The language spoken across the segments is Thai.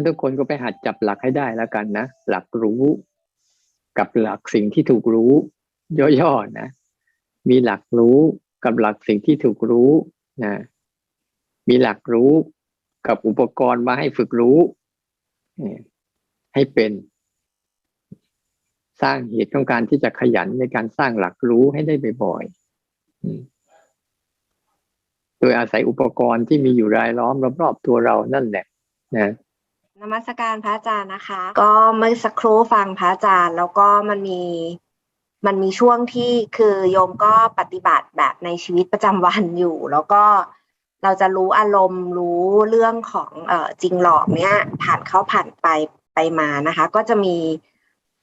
งั้นทุกคนก็ไปหัดจับหลักให้ได้แล้วกันนะ หลักรู้ กับหลักสิ่งที่ถูกรู้ ย่อๆนะ มีหลักรู้กับหลักสิ่งที่ถูกรู้นะมีหลักรู้กับอุปกรณ์มาให้ฝึกรู้ ให้เป็น สร้างเหตุของการที่จะขยันในการสร้างหลักรู้ให้ได้บ่อยๆโดยอาศัยอุปกรณ์ที่มีอยู่รายล้อมรอบๆตัวเรานั่นแหละนะ นมัสการพระอาจารย์นะคะ ก็เมื่อสักครู่ฟังพระอาจารย์ แล้วก็มันมีมันมีช่วงที่คือโยมก็ปฏิบัติแบบในชีวิตประจำวันอยู่ แล้วก็เราจะรู้อารมณ์รู้เรื่องของเอ่อจริงหลอกเนี้ยผ่านเข้าผ่านไปไปมานะคะ ก็จะมี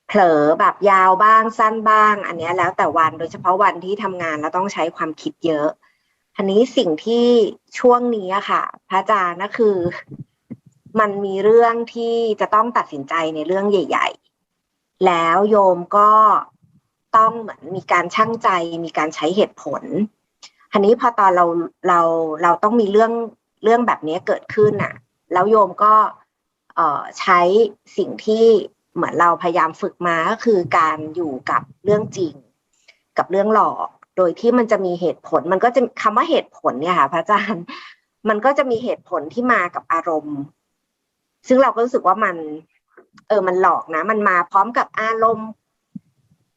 เผลอแบบยาวบ้างสั้นบ้าง อันนี้แล้วแต่วันโดยเฉพาะวันที่ทำงานแล้วต้องใช้ความคิดเยอะอันนี้สิ่งที่ช่วงนี้อะค่ะ พระอาจารย์ก็คือ มันมีเรื่องที่จะต้องตัดสินใจในเรื่องใหญ่ ๆ แล้วโยมก็ต้องเหมือนมีการชั่งใจ มีการใช้เหตุผลทีนี้พอตอนเราเราเราต้องมีเรื่องเรื่องแบบนี้เกิดขึ้นอะแล้วโยมก็เอ่อใช้สิ่งที่เหมือนเราพยายามฝึกมาก็คือการอยู่กับเรื่องจริง กับเรื่องหลอก โดยที่มันจะมีเหตุผล มันก็จะคำว่าเหตุผลเนี่ยค่ะพระอาจารย์ มันก็จะมีเหตุผลที่มากับอารมณ์ ซึ่งเราก็รู้สึกว่ามัน เออมันหลอกนะ มันมาพร้อมกับอารมณ์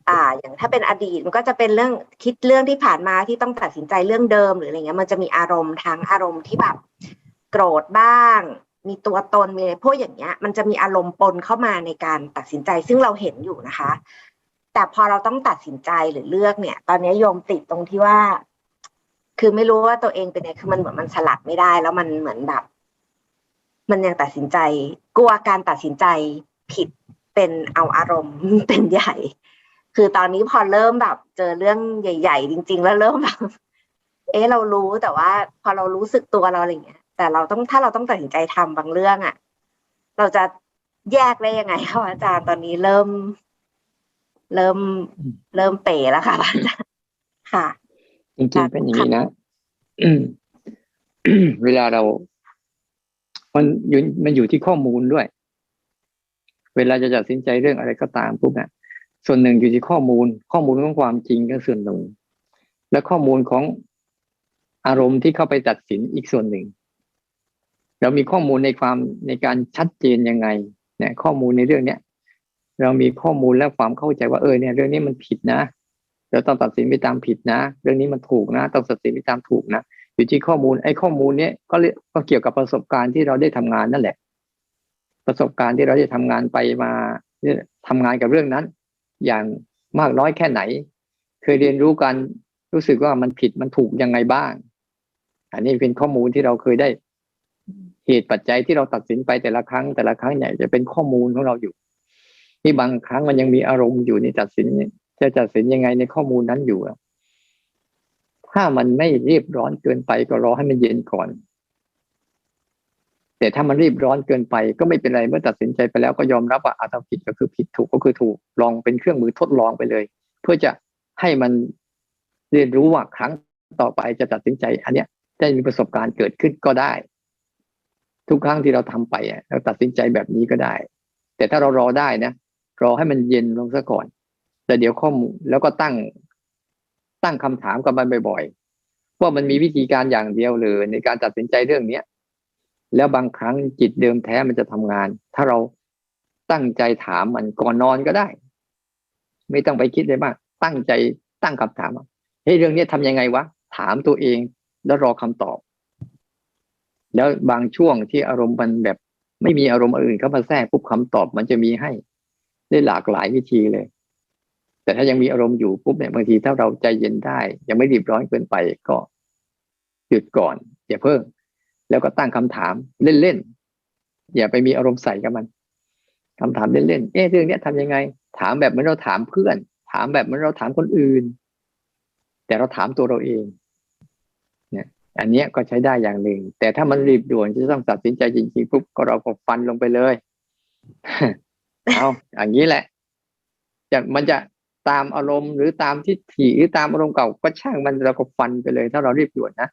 อ่า อย่างถ้าเป็นอดีตมันก็จะเป็นเรื่องคิดเรื่องที่ผ่านมาที่ต้องตัดสินใจเรื่องเดิม หรืออะไรเงี้ย มันจะมีอารมณ์ทั้งอารมณ์ที่แบบโกรธบ้าง มีตัวตนมีอะไรพวกอย่างเงี้ย มันจะมีอารมณ์ปนเข้ามาในการตัดสินใจ ซึ่งเราเห็นอยู่นะคะ แต่พอเราต้องตัดสินใจหรือเลือกเนี่ย ตอนนี้โยมติดตรงที่ว่า คือไม่รู้ว่าตัวเองเป็นไงคือมันเหมือนมันสลัดไม่ได้ แล้วมันเหมือนแบบ มันยังตัดสินใจ กลัวการตัดสินใจผิดเป็นเอาอารมณ์เป็นใหญ่ คือตอนนี้พอเริ่มแบบเจอเรื่องใหญ่ ๆ จริง ๆ แล้วเริ่มแบบเอ๊ะเรารู้แต่ว่า พอเรารู้สึกตัวเราอะไรเงี้ย แต่เราต้องถ้าเราต้องตัดสินใจทำบางเรื่องอะ่ะ เราจะแยกได้ยังไงคะอาจารย์ตอนนี้เริ่ม เริ่มเริ่มเป๋แล้วค่ะอาจารย์ค่ะ จริงๆเป็นอย่างนี้นะเวลาเรา มันอยู่มันอยู่ที่ข้อมูลด้วย เวลาจะตัดสินใจเรื่องอะไรก็ตามปุ๊บเนี่ยส่วนหนึ่งอยู่ที่ข้อมูล ข้อมูลของความจริงก็ส่วนหนึ่ง และข้อมูลของอารมณ์ที่เข้าไปตัดสินอีกส่วนหนึ่ง เรามีข้อมูลในความในการชัดเจนยังไง เนี่ย ข้อมูลในเรื่องเนี้ยเรามีข้อมูลและความเข้าใจว่าเออเนี่ย เรื่องนี้มันผิดนะเราต้องตัดสินไปตามผิดนะ เรื่องนี้มันถูกนะ ต้องตัดสินไปตามถูกนะ อยู่ที่ข้อมูลไอ้ข้อมูลเนี้ยก็ก็เกี่ยวกับประสบการณ์ที่เราได้ทำงานนั่นแหละ ประสบการณ์ที่เราได้ทำงานไปมาเนี่ยทำงานกับเรื่องนั้น อย่างมากน้อยแค่ไหน เคยเรียนรู้กันรู้สึกว่ามันผิดมันถูกยังไงบ้าง อันนี้เป็นข้อมูลที่เราเคยได้เหตุปัจจัยที่เราตัดสินไปแต่ละครั้ง แต่ละครั้งเนี่ยจะเป็นข้อมูลของเราอยู่ที่บางครั้งมันยังมีอารมณ์อยู่ในตัดสินจะตัดสินยังไงในข้อมูลนั้นอยู่ ถ้ามันไม่รีบร้อนเกินไปก็รอให้มันเย็นก่อน แต่ถ้ามันรีบร้อนเกินไปก็ไม่เป็นไรเมื่อตัดสินใจไปแล้วก็ยอมรับว่าอาถ้าผิดก็คือผิดถูกก็คือถูกลองเป็นเครื่องมือทดลองไปเลย เพื่อจะให้มันเรียนรู้ว่าครั้งต่อไปจะตัดสินใจ อันเนี้ยได้มีประสบการณ์เกิดขึ้นก็ได้ ทุกครั้งที่เราทำไปเราตัดสินใจแบบนี้ก็ได้ แต่ถ้าเรารอได้นะรอให้มันเย็นลงซะก่อนแต่เดี๋ยวข้อมูลแล้วก็ตั้ง ตั้งคำถามกับมันบ่อยๆ ว่ามันมีวิธีการอย่างเดียวเลยในการตัดสินใจเรื่องเนี้ยแล้วบางครั้งจิตเดิมแท้มันจะทำงาน ถ้าเราตั้งใจถามมันก่อนนอนก็ได้ ไม่ต้องไปคิดเลยมาก ตั้งใจตั้งคำถามเฮ้ยเรื่องนี้ทำยังไงวะถามตัวเองแล้วรอคำตอบ แล้วบางช่วงที่อารมณ์มันแบบ ไม่มีอารมณ์อื่นเข้ามาแทรกปุ๊บคำตอบมันจะมีให้ ได้หลากหลายวิธีเลย แต่ถ้ายังมีอารมณ์อยู่ปุ๊บเนี่ยบางทีถ้าเราใจเย็นได้ ยังไม่รีบร้อนเกินไปก็หยุดก่อนอย่าเพิ่ง แล้วก็ตั้งคำถามเล่นๆอย่าไปมีอารมณ์ใส่กับมันคำถามเล่นๆเอ๊ะเรื่องเนี้ยทำยังไง ถามแบบเหมือนเราถามเพื่อน ถามแบบเหมือนเราถามคนอื่น แต่เราถามตัวเราเองเนี่ยอันเนี้ยก็ใช้ได้อย่างหนึ่ง แต่ถ้ามันรีบด่วนจะต้องตัดสินใจจริงๆปุ๊บก็เราก็ฟันลงไปเลยเอาอย่างนี้แหละจะมันจะ ตามอารมณ์หรือตามทิฏฐิหรือตามอารมณ์เก่าก็ช่างมันเราก็ฟันไปเลย ถ้าเรารีบด่วนนะ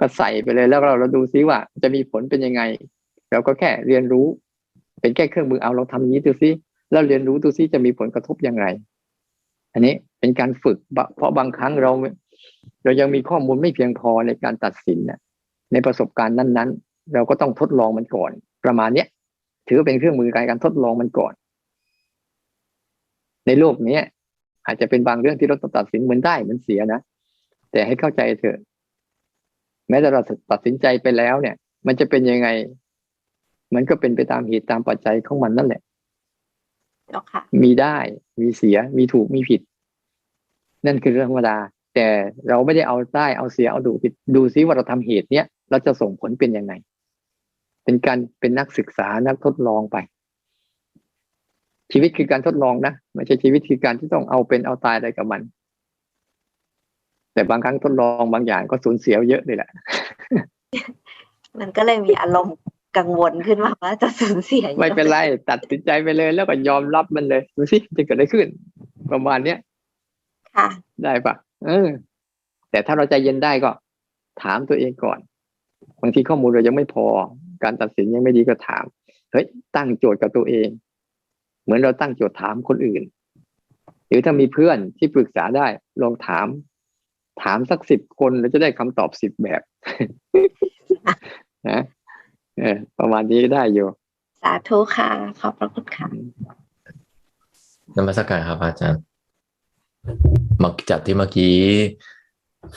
ก็ใส่ไปเลยแล้วเราเราดูซิว่า จะมีผลเป็นยังไง เราก็แค่เรียนรู้ เป็นแค่เครื่องมือเอาเราทำอย่างนี้ดูซิแล้วเรียนรู้ดูซิจะมีผลกระทบอย่างไร อันนี้เป็นการฝึก เพราะบางครั้งเรา เรายังมีข้อมูลไม่เพียงพอในการตัดสินนะในประสบการณ์นั้นๆ เราก็ต้องทดลองมันก่อน ประมาณเนี้ยถือว่าเป็นเครื่องมือการการทดลองมันก่อน ในโลกเนี้ย อาจจะเป็นบางเรื่องที่เราต้องตัดสินเหมือนได้เหมือนเสียนะแต่ให้เข้าใจเถอะ แม้แต่เราตัดสินใจไปแล้วเนี่ย มันจะเป็นยังไง มันก็เป็นไปตามเหตุตามปัจจัยของมันนั่นแหละเจ้าค่ะมีได้มีเสียมีถูกมีผิด นั่นคือเรื่องธรรมดา แต่เราไม่ได้เอาได้เอาเสียเอาดูผิดดูซิว่าเราทำเหตุเนี้ยเราจะส่งผลเป็นยังไง เป็นการเป็นนักศึกษานักทดลองไป ชีวิตคือการทดลองนะไม่ใช่ชีวิตคือการที่ต้องเอาเป็นเอาตายอะไรกับมัน แต่บางครั้งทดลองบางอย่างก็สูญเสียเยอะเลยแหละ มันก็เลยมีอารมณ์กังวลขึ้นมาว่าจะสูญเสียเยอะไม่เป็นไร ตัดสินใจไปเลย แล้วก็ยอมรับมันเลยดูสิจะเกิดอะไรขึ้น ประมาณเนี้ยค่ะได้ปะเออ แต่ถ้าเราใจเย็นได้ก็ ถามตัวเองก่อนบางทีข้อมูลเรายังไม่พอ การตัดสินยังไม่ดีก็ถามเฮ้ยตั้งโจทย์กับตัวเอง เหมือนเราตั้งโจทย์ถามคนอื่น หรือถ้ามีเพื่อนที่ปรึกษาได้ ลองถาม ถามสักสิบคนแล้วจะได้คำตอบสิบแบบนะเออประมาณนี้ก็ได้อยู่ สาธุค่ะ ขอบพระคุณค่ะนมัสการครับอาจารย์มาจากที่เมื่อกี้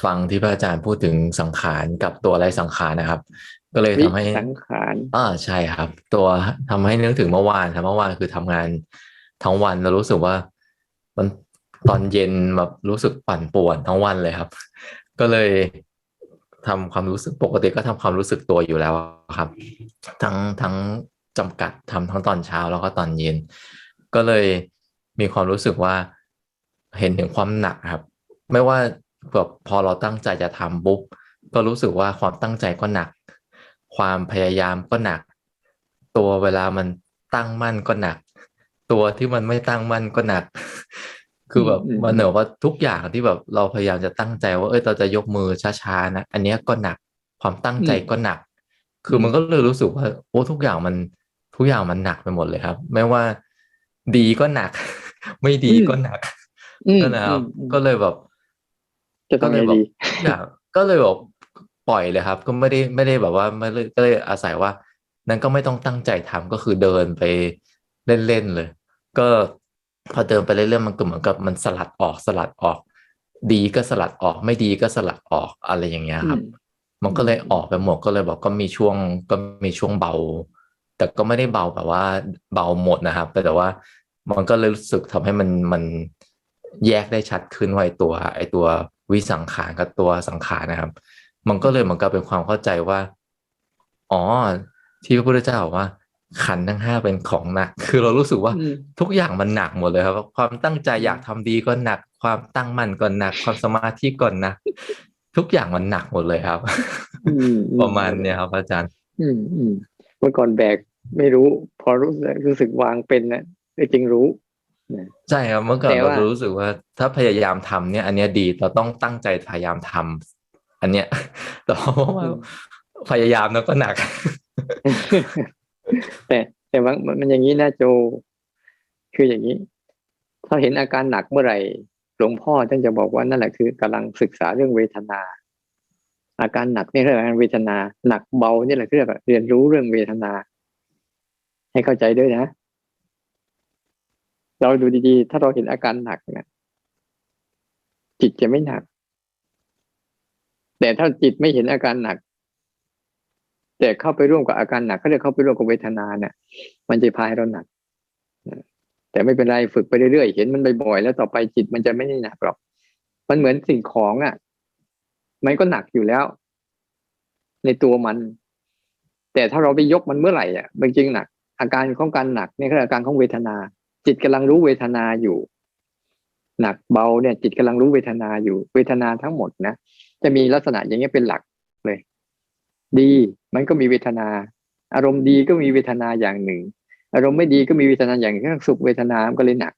ฟังที่พระอาจารย์พูดถึงสังขารกับตัวอะไรสังขารนะครับ ก็เลยทำให้วิสังขารอ่าใช่ครับ ตัวทำให้นึกถึงเมื่อวานครับเมื่อวานคือทำงานทั้งวันแล้วรู้สึกว่า มันตอนเย็นแบบรู้สึกปั่นป่วนทั้งวันเลยครับ ก็เลยทำความรู้สึกปกติก็ทำความรู้สึกตัวอยู่แล้วครับ ทั้งทั้งจำกัดทำทั้งตอนเช้าแล้วก็ตอนเย็น ก็เลยมีความรู้สึกว่าเห็นถึงความหนักครับ ไม่ว่าแบบพอเราตั้งใจจะทำปุ๊บก็รู้สึกว่าความตั้งใจก็หนัก ความพยายามก็หนัก ตัวเวลามันตั้งมั่นก็หนัก ตัวที่มันไม่ตั้งมั่นก็หนัก คือแบบอืมมันเหนือว่าทุกอย่างที่แบบเราพยายามจะตั้งใจว่าเอ้ยเราจะยกมือช้าๆนะอันเนี้ยก็หนักความตั้งใจก็หนัก คือมันก็เลยรู้สึกว่าโอ้ทุกอย่างมันทุกอย่างมันหนักไปหมดเลยครับ ไม่ว่าดีก็หนัก ไม่ดีก็หนักอืมนั่นแหละครับอืมก็เลยแบบจะก็ทำเลไงยแบบดีทุกอย่างก็เลยแบบ ปล่อยเลยครับ ก็ไม่ได้ไม่ได้แบบว่าไม่เลยก็เลยอาศัยว่า นั้นก็ไม่ต้องตั้งใจทำก็คือเดินไปเล่นๆเลย ก็พอเดินไปเรื่อยๆมันก็เหมือนกับมันสลัดออกสลัดออก ดีก็สลัดออกไม่ดีก็สลัดออกอะไรอย่างเงี้ยครับ มันก็เลยออกไปหมดก็เลยบอกก็มีช่วงก็มีช่วงเบา แต่ก็ไม่ได้เบาแบบว่าเบาหมดนะครับ แต่แต่ว่ามันก็เลยรู้สึกทำให้มันมันแยกได้ชัดขึ้นว่าไอตัว ไอตัววิสังขารกับตัวสังขารนะครับ มันก็เลยเหมือนกับเป็นความเข้าใจว่า อ๋อ ที่พระพุทธเจ้าบอกว่า ขันธ์ทั้งห้าเป็นของหนัก คือเรารู้สึกว่าอืมทุกอย่างมันหนักหมดเลยครับ ความตั้งใจอยากทำดีก็หนัก ความตั้งมั่นก็หนัก ความสมาธิก็หนัก ทุกอย่างมันหนักหมดเลยครับอืมประมาณเนี้ยครับ อาจารย์ อืมอืมเมื่อก่อนแบกไม่รู้ พอรู้สึกรู้สึกวางเป็นนะจริงรู้ใช่ครับเมื่อก่อนแต่เราว่าจะรู้สึกว่า ถ้าพยายามทำเนี่ย อันเนี้ยดีเราต้องตั้งใจพยายามทำ อันเนี้ยแต่พอว่าพยายามแล้วก็หนัก แต่แต่ว่ามันมันอย่างนี้นะโจ คืออย่างนี้ ถ้าเห็นอาการหนักเมื่อไหร่หลวงพ่อท่านจะบอกว่านั่นแหละคือกำลังศึกษาเรื่องเวทนา อาการหนักนี่เรียกว่าเวทนา หนักเบานี่แหละคือเรียกว่าเรียนรู้เรื่องเวทนา ให้เข้าใจด้วยนะเราดูดีๆ ถ้าเราเห็นอาการหนักนะจิตจะไม่หนัก แต่ถ้าจิตไม่เห็นอาการหนัก แต่เข้าไปร่วมกับอาการหนักก็เรียกเข้าไปร่วมกับเวทนาเนี่ยมันจะพาให้เราหนักแต่ไม่เป็นไรฝึกไปเรื่อยๆเห็นมันบ่อยๆแล้วต่อไปจิตมันจะไม่ได้หนักหรอก มันเหมือนสิ่งของอะ มันก็หนักอยู่แล้ว ในตัวมัน แต่ถ้าเราไปยกมันเมื่อไหร่อะมันจริงหนัก อาการของการหนักนี่คืออาการของเวทนา จิตกำลังรู้เวทนาอยู่ หนักเบาเนี่ย จิตกำลังรู้เวทนาอยู่ เวทนาทั้งหมดนะ จะมีลักษณะอย่างเงี้ยเป็นหลักเลย ดี มันก็มีเวทนา อารมณ์ดีก็มีเวทนาอย่างหนึ่ง อารมณ์ไม่ดีก็มีเวทนาอย่างหนึ่งสุขเวทนามันก็เลยหนัก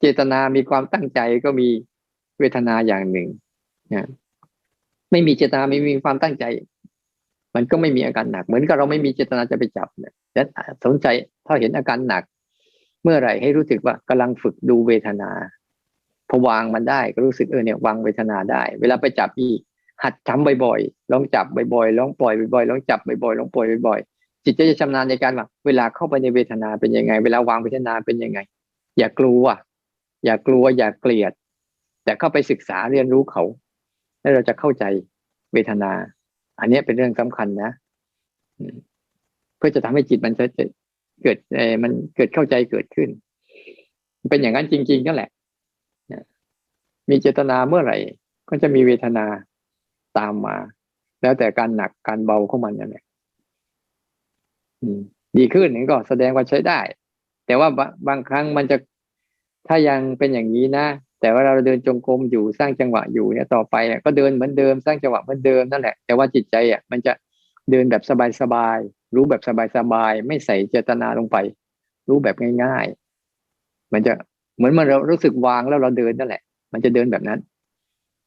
เจตนามีความตั้งใจก็มีเวทนาอย่างหนึ่งนะไม่มีเจตนาไม่มีความตั้งใจ มันก็ไม่มีอาการหนัก เหมือนกับเราไม่มีเจตนาจะไปจับเนี่ยแล้วสนใจถ้าเห็นอาการหนัก เมื่อไหร่ให้รู้สึกว่ากำลังฝึกดูเวทนาพอวางมันได้ก็รู้สึกเออเนี่ยวางเวทนาได้ เวลาไปจับอีก หัดจำบ่อยๆลองจับบ่อยๆลองปล่อยบ่อยๆลองจับบ่อยๆลองปล่อยบ่อยๆจิตจะชำนาญในการว่าเวลาเข้าไปในเวทนาเป็นยังไง เวลาวางเวทนาเป็นยังไง อย่ากลัว อย่ากลัว อย่าเกลียด แต่เข้าไปศึกษาเรียนรู้เขา แล้วเราจะเข้าใจเวทนา อันนี้เป็นเรื่องสำคัญนะเพื่อจะทำให้จิตมันจะเกิดเอมันเกิดเข้าใจเกิดขึ้น เป็นอย่างนั้นจริงๆนั่นแหละมีเจตนาเมื่อไหร่ ก็จะมีเวทนา ตามมา แล้วแต่การหนักการเบาของมันนั่นแหละดีขึ้นนี่ก็แสดงว่าใช้ได้ แต่ว่าบางครั้งมันจะถ้ายังเป็นอย่างนี้นะแต่ว่าเราเดินจงกรมอยู่สร้างจังหวะอยู่เนี่ยต่อไปอะก็เดินเหมือนเดิมสร้างจังหวะเหมือนเดิมนั่นแหละ แต่ว่าจิตใจอะมันจะเดินแบบสบายๆรู้แบบสบายๆไม่ใส่เจตนาลงไป รู้แบบง่าย ๆ มันจะเหมือนมันเรารู้สึกวางแล้วเราเดินนั่นแหละ มันจะเดินแบบนั้น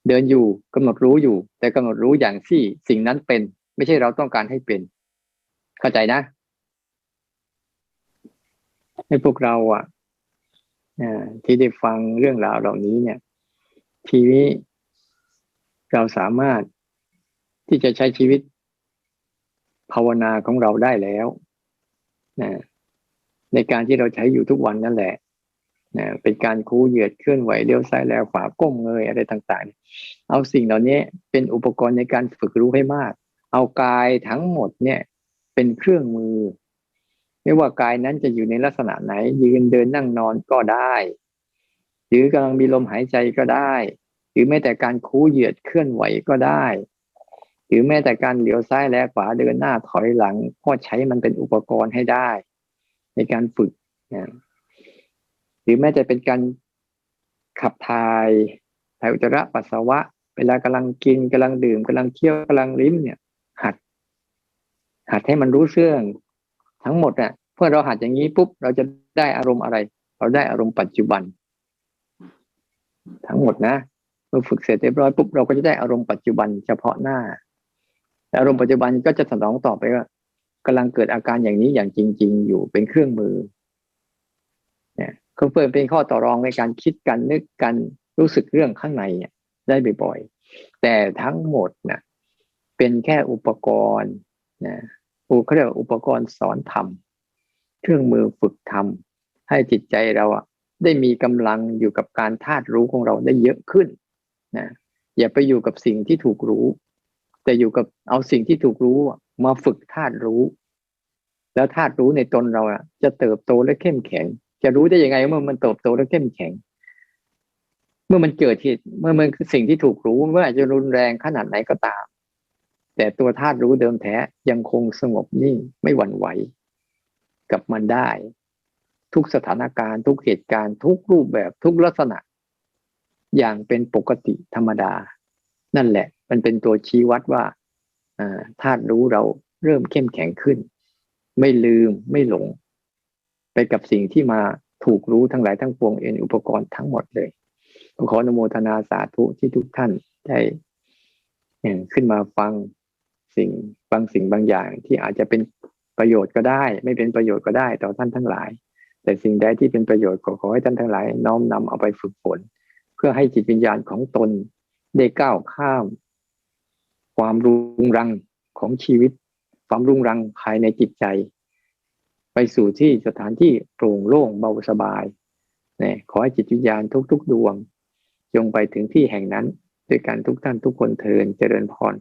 เดินอยู่กำหนดรู้อยู่ แต่กำหนดรู้อย่างที่สิ่งนั้นเป็น ไม่ใช่เราต้องการให้เป็น เข้าใจนะ ให้พวกเราอะที่ได้ฟังเรื่องราวเหล่านี้เนี่ย ทีนี้เราสามารถที่จะใช้ชีวิต ภาวนาของเราได้แล้วนะในการที่เราใช้อยู่ทุกวันนั่นแหละ นะเป็นการคูเหยียดเคลื่อนไหวเลี้ยวซ้ายแลขวาก้มเงยอะไรต่างๆ เอาสิ่งเหล่านี้เป็นอุปกรณ์ในการฝึกรู้ให้มาก เอากายทั้งหมดเนี่ยเป็นเครื่องมือ ไม่ว่ากายนั้นจะอยู่ในลักษณะไหน ยืนเดินนั่งนอนก็ได้ หรือกำลังมีลมหายใจก็ได้ หรือแม้แต่การคูเหยียดเคลื่อนไหวก็ได้ หรือแม้แต่การเหลียวซ้ายและขวาเดินหน้าถอยหลังก็ใช้มันเป็นอุปกรณ์ให้ได้ ในการฝึกนะ หรือแม้แต่เป็นการขับถ่ายถ่ายอุจจาระปัสสาวะ เวลากำลังกินกำลังดื่มกำลังเคี้ยวกำลังลิ้มเนี่ย หัด หัดให้มันรู้เรื่อง ทั้งหมดอะเมื่อเราหัดอย่างนี้ปุ๊บเราจะได้อารมณ์อะไร เราได้อารมณ์ปัจจุบัน ทั้งหมดนะเมื่อฝึกเสร็จเรียบร้อยปุ๊บเราก็จะได้อารมณ์ปัจจุบันเฉพาะหน้า อารมณ์ปัจจุบันก็จะสนองต่อไปว่ากำลังเกิดอาการอย่างนี้อย่างจริง ๆ อยู่เป็นเครื่องมือ เนี่ยก็เพื่อเป็นข้อต่อรองในการคิดกันนึกกันรู้สึกเรื่องข้างในเนี่ยได้บ่อยๆ แต่ทั้งหมดนะเป็นแค่อุปกรณ์นะอุเขาเรียกอุปกรณ์สอนทำเครื่องมือฝึกทำให้จิตใจเราอะได้มีกำลังอยู่กับการธาตุรู้ของเราได้เยอะขึ้นนะอย่าไปอยู่กับสิ่งที่ถูกรู้ แต่อยู่กับเอาสิ่งที่ถูกรู้มาฝึกธาตุรู้ แล้วธาตุรู้ในตนเราอะจะเติบโตและเข้มแข็ง จะรู้ได้ยังไงเมื่อมันเติบโตและเข้มแข็ง เมื่อมันเกิดเหตุเมื่อมันคือสิ่งที่ถูกรู้ไม่ว่าจจะรุนแรงขนาดไหนก็ตาม แต่ตัวธาตุรู้เดิมแท้ยังคงสงบนิ่งไม่หวั่นไหวกับมันได้ ทุกสถานการณ์ ทุกเหตุการณ์ ทุกรูปแบบทุกลักษณะ อย่างเป็นปกติธรรมดา นั่นแหละ มันเป็นตัวชี้วัดว่าธาตุรู้เราเริ่มเข้มแข็งขึ้น ไม่ลืมไม่หลง ไปกับสิ่งที่มาถูกรู้ทั้งหลายทั้งปวงเอ็นอุปกรณ์ทั้งหมดเลยขออนุโมทนาสาธุที่ทุกท่านได้ขึ้นมาฟังสิ่งบางสิ่งบางอย่างที่อาจจะเป็นประโยชน์ก็ได้ ไม่เป็นประโยชน์ก็ได้ต่อท่านทั้งหลาย แต่สิ่งใดที่เป็นประโยชน์ก็ขอให้ท่านทั้งหลาย น้อมนำเอาไปฝึกฝน เพื่อให้จิตวิญญาณของตนได้ก้าวข้าม ความรุงรังของชีวิต ความรุงรังภายในจิตใจ ไปสู่ที่สถานที่โปร่งโล่งเบาสบายนี่ขอให้จิตวิญญาณทุกๆดวงจงไปถึงที่แห่งนั้น ด้วยการทุกท่านทุกคนเทินเจริญพร